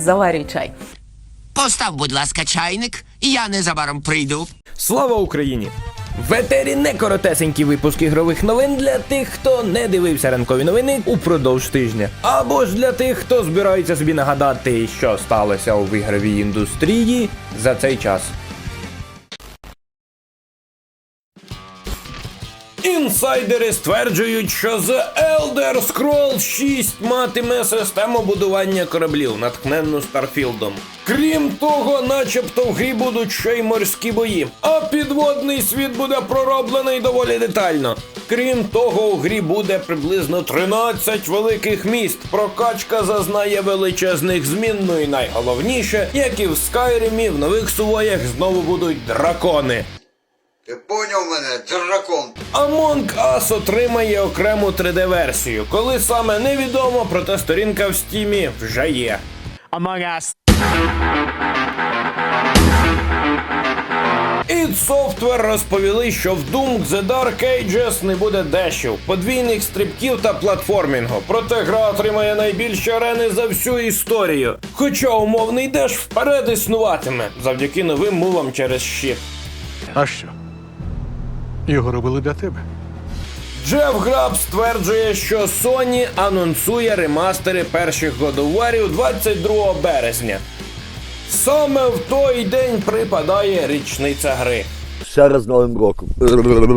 Заварюй чай. Постав, будь ласка, чайник, і я незабаром прийду. Слава Україні! В етері не коротесенький випуск ігрових новин для тих, хто не дивився ранкові новини упродовж тижня. Або ж для тих, хто збирається собі нагадати, що сталося у ігровій індустрії за цей час. Інсайдери стверджують, що The Elder Scrolls 6 матиме систему будування кораблів, натхненну Старфілдом. Крім того, начебто в грі будуть ще й морські бої, а підводний світ буде пророблений доволі детально. Крім того, у грі буде приблизно 13 великих міст. Прокачка зазнає величезних змін. Ну і найголовніше, як і в Скайримі, в нових сувоях знову будуть дракони. Ти поняв мене, дракон. Among Us отримає окрему 3D-версію. Коли саме невідомо, проте сторінка в стімі вже є. Among Us. id Software розповіли, що в Doom The Dark Ages не буде дешів, подвійних стрибків та платформінгу. Проте гра отримає найбільші арени за всю історію. Хоча умовний деш вперед існуватиме завдяки новим мувам через щит. А що? Його робили для тебе. Джеф Граб стверджує, що Sony анонсує ремастери перших годоварів 22 березня. Саме в той день припадає річниця гри. Ще раз з Новим роком.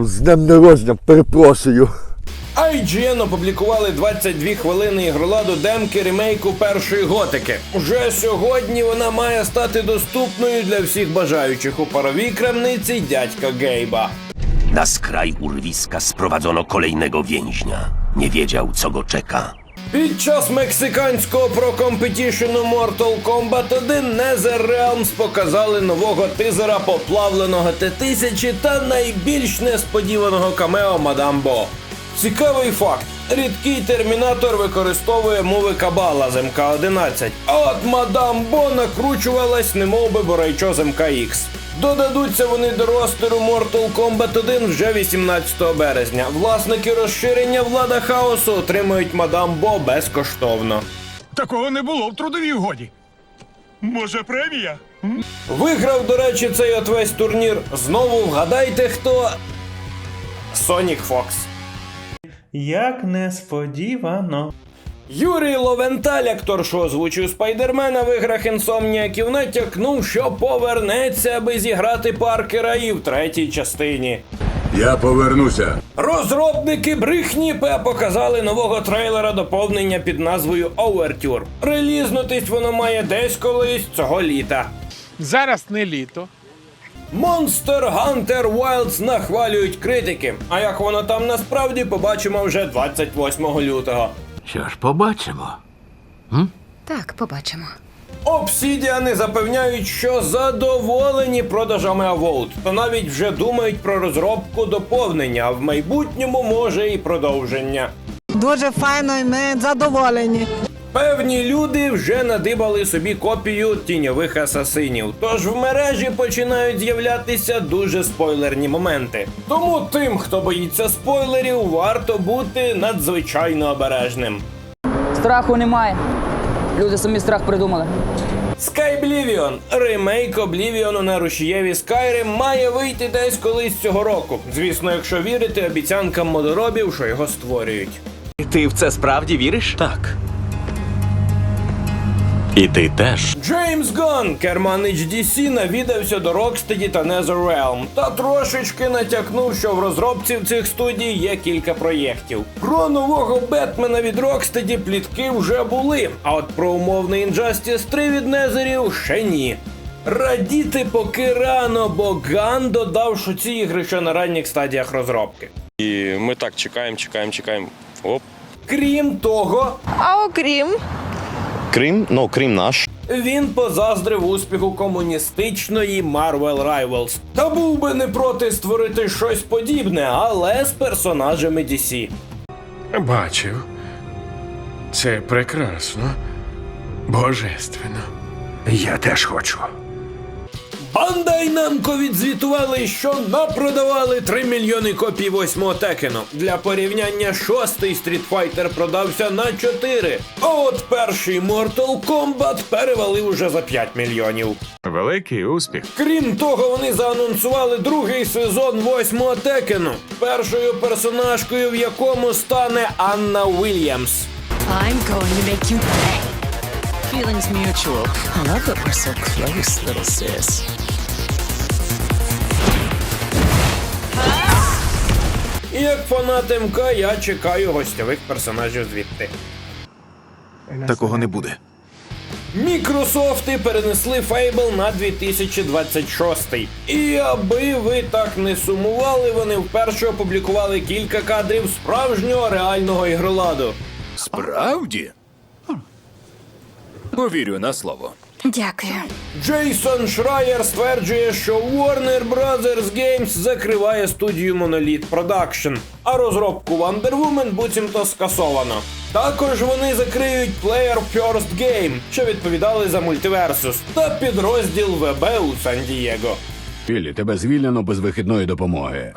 З днем народження, перепрошую. IGN опублікували 22 хвилини ігроладу демки ремейку першої готики. Уже сьогодні вона має стати доступною для всіх бажаючих у паровій крамниці дядька Гейба. Na skraj urwiska sprowadzono kolejnego więźnia. Nie wiedział, co go czeka. Під час мексиканського прокомпетішену Mortal Kombat 1 NetherRealms показали нового тизера поплавленого Т-1000 та найбільш несподіваного камео Мадам Бо. Цікавий факт. Рідкий термінатор використовує мови Кабала з МК-11, а от Мадам Бо накручувалась немов би Борайчо з МК-Х. Додадуться вони до ростеру Mortal Kombat 1 вже 18 березня. Власники розширення влада хаосу отримують мадам Бо безкоштовно. Такого не було в трудовій угоді. Може, премія? Виграв, до речі, цей от весь турнір. Знову вгадайте хто. Sonic Fox. Як несподівано. Юрій Ловенталь, актор, що озвучив Спайдермена в іграх інсомніаків, натякнув, що повернеться, аби зіграти Паркера і в третій частині. Я повернуся. Розробники брехні П показали нового трейлера доповнення під назвою Overture. Релізнутись воно має десь колись цього літа. Зараз не літо. Monster Hunter Wilds нахвалюють критики. А як воно там насправді побачимо вже 28 лютого. Що ж, побачимо. Так, побачимо. Обсідіани запевняють, що задоволені продажами Авоут, та навіть вже думають про розробку доповнення, а в майбутньому може і продовження. Дуже файно і ми задоволені. Певні люди вже надибали собі копію тіньових асасинів, тож в мережі починають з'являтися дуже спойлерні моменти. Тому тим, хто боїться спойлерів, варто бути надзвичайно обережним. Страху немає. Люди самі страх придумали. Skyblivion – ремейк Облівіону на рушієві Skyrim має вийти десь колись цього року. Звісно, якщо вірити обіцянкам модоробів, що його створюють. Ти в це справді віриш? Так. І ти теж. Джеймс Ганн, керманич DC, навідався до Rocksteady та NetherRealm та трошечки натякнув, що в розробці в цих студій є кілька проєктів. Про нового Бетмена від Rocksteady плітки вже були, а от про умовний Injustice 3 від Незерів ще ні. Радіти поки рано, бо Ган додав, що ці ігри ще на ранніх стадіях розробки. І ми так чекаємо, чекаємо, чекаємо. Оп. Крім того, А окрім Крим, ну Крим наш. Він позаздрив успіху комуністичної Marvel Rivals. Та був би не проти створити щось подібне, але з персонажами DC. Бачив. Це прекрасно. Божественно. Я теж хочу. Bandai Namco відзвітували, що напродавали 3 мільйони копій восьмого Текену. Для порівняння шостий Street Fighter продався на 4. А от перший Mortal Kombat перевалив уже за 5 мільйонів. Великий успіх. Крім того, вони заанонсували другий сезон восьмого Текену, першою персонажкою в якому стане Анна Уільямс. I'm going to make you pay. Feelings mutual. I love that we're so close, little sis. І як фанат МК я чекаю гостьових персонажів звідти. Такого не буде. Мікрософти перенесли Fable на 2026. І аби ви так не сумували, вони вперше опублікували кілька кадрів справжнього реального ігроладу. Справді? Повірю на слово. Дякую. Джейсон Шрайер стверджує, що Warner Brothers Games закриває студію Monolith Production, а розробку Wonder Woman буцімто скасовано. Також вони закриють Player First Game, що відповідали за мультиверсус, та підрозділ ВБ у Сан-Дієго. Пілі, тебе звільнено без вихідної допомоги.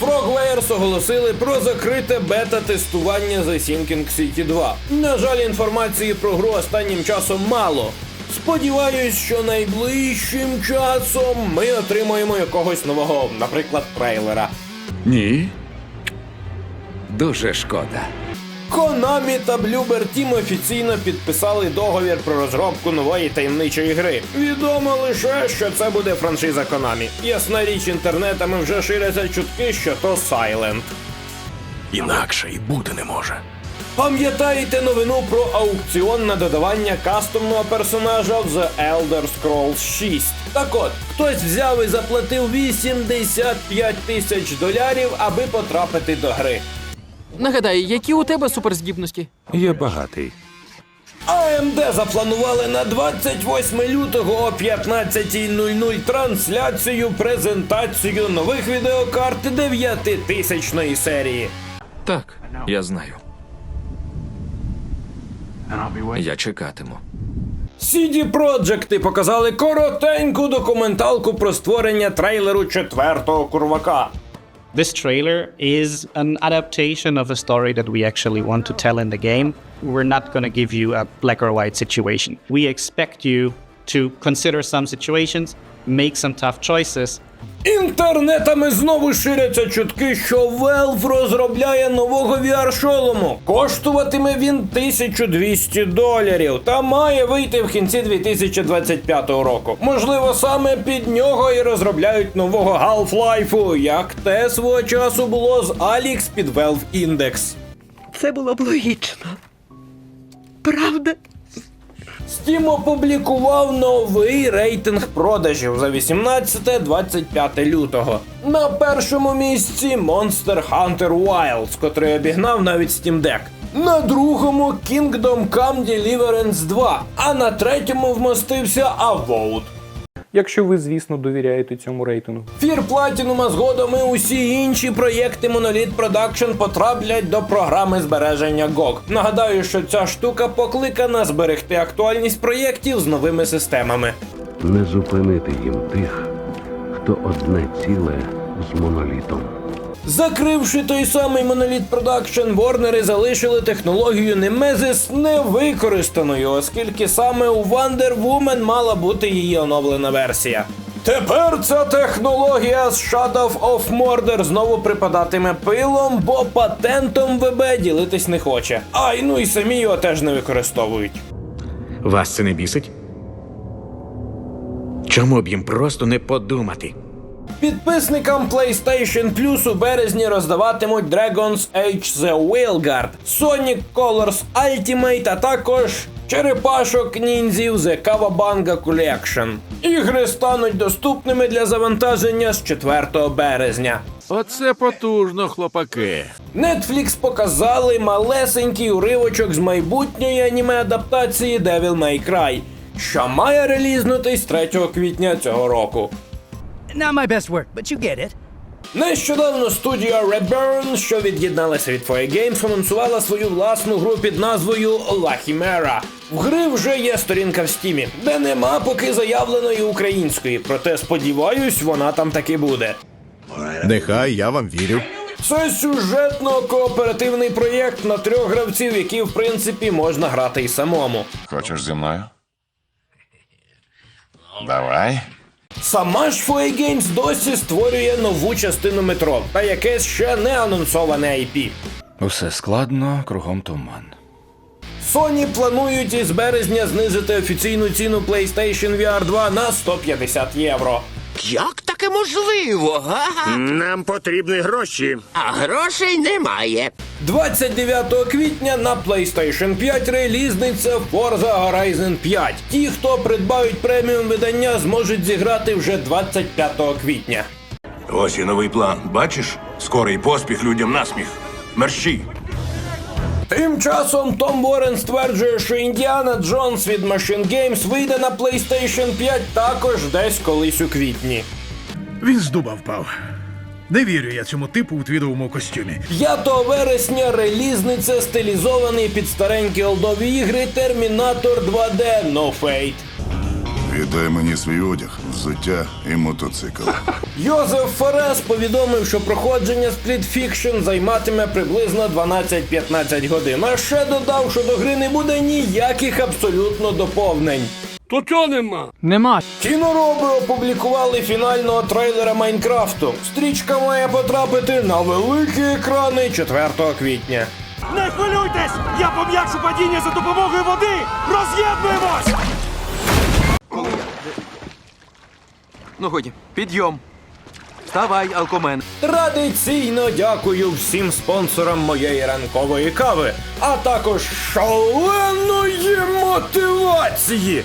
Frogwares оголосили про закрите бета-тестування The Sinking City 2. На жаль, інформації про гру останнім часом мало. Сподіваюсь, що найближчим часом ми отримаємо якогось нового, наприклад, трейлера. Ні. Дуже шкода. Konami та Bloober Team офіційно підписали договір про розробку нової таємничої гри. Відомо лише, що це буде франшиза Konami. Ясна річ, інтернетами вже ширяться чутки, що то Silent. Інакше і бути не може. Пам'ятаєте новину про аукціон на додавання кастомного персонажа в The Elder Scrolls 6? Так от, хтось взяв і заплатив 85 тисяч долярів, аби потрапити до гри. Нагадай, які у тебе суперздібності? Я багатий. AMD запланували на 28 лютого о 15.00 трансляцію презентацію нових відеокарт 9000 серії. Так, я знаю. Я чекатиму. CD Projekt показали коротеньку документалку про створення трейлеру четвертого курвака. This trailer is an adaptation of a story that we actually want to tell in the game. We're not going to give you a black or white situation. We expect you to consider some situations, make some tough choices, Інтернетами знову ширяться чутки, що Valve розробляє нового VR-шолому. Коштуватиме він 1200 доларів та має вийти в кінці 2025 року. Можливо, саме під нього і розробляють нового Half-Life, як те свого часу було з Alyx під Valve Index. Це було б логічно. Правда? Steam опублікував новий рейтинг продажів за 18-25 лютого. На першому місці Monster Hunter Wilds, котрий обігнав навіть Steam Deck. На другому Kingdom Come Deliverance 2, а на третьому вмостився Avowed. Якщо ви, звісно, довіряєте цьому рейтингу. Фір Платінума згодом і усі інші проєкти Monolith Production потраплять до програми збереження GOG. Нагадаю, що ця штука покликана зберегти актуальність проєктів з новими системами. Не зупинити їм тих, хто одне ціле з монолітом. Закривши той самий Monolith Production, Ворнери залишили технологію Nemesis невикористаною, оскільки саме у Wonder Woman мала бути її оновлена версія. Тепер ця технологія з Shadow of Mordor знову припадатиме пилом, бо патентом ВБ ділитись не хоче. Ай, ну і самі його теж не використовують. Вас це не бісить? Чому б їм просто не подумати? Підписникам PlayStation Plus у березні роздаватимуть Dragon's Age The Whaleguard, Sonic Colors Ultimate, а також черепашок ніндзів The Kawabanga Collection. Ігри стануть доступними для завантаження з 4 березня. Оце потужно, хлопаки. Netflix показали малесенький уривочок з майбутньої аніме-адаптації Devil May Cry, що має релізнутись 3 квітня цього року. Not my best work, but you get it. Нещодавно студія Reburn, що від'єдналася від 4A Games, анонсувала свою власну гру під назвою La Chimera. В гри вже є сторінка в стімі, де нема поки заявленої української, проте сподіваюсь, вона там таки буде. Нехай я вам вірю. Це сюжетно-кооперативний проєкт на трьох гравців, які в принципі можна грати і самому. Хочеш зі мною? Давай. Сама ж 4A Games досі створює нову частину метро та якесь ще не анонсоване IP. Усе складно, кругом туман. Sony планують із березня знизити офіційну ціну PlayStation VR 2 на 150 євро. Як таке можливо, га? Нам потрібні гроші. А грошей немає. 29 квітня на PlayStation 5 релізниця Forza Horizon 5. Ті, хто придбають преміум видання, зможуть зіграти вже 25 квітня. Ось і новий план. Бачиш? Скорий поспіх людям насміх. Мерщій. Тим часом Том Уоррен стверджує, що Індіана Джонс від Machine Games вийде на PlayStation 5 також десь колись у квітні. Він з дуба впав. Не вірю я цьому типу у твідовому костюмі. 5 вересня релізниця стилізований під старенькі олдові ігри Термінатор 2D No Fate. Віддай мені свій одяг, взуття і мотоцикл. Йозеф Ферес повідомив, що проходження Split Fiction займатиме приблизно 12-15 годин. А ще додав, що до гри не буде ніяких абсолютно доповнень. То чого нема? Нема. Кінороби опублікували фінального трейлера Майнкрафту. Стрічка має потрапити на великі екрани 4 квітня. Не хвилюйтесь! Я пом'якшу падіння за допомогою води! Роз'єднуємось! Ну годі, підйом. Вставай, алкомен. Традиційно дякую всім спонсорам моєї ранкової кави, а також шаленої мотивації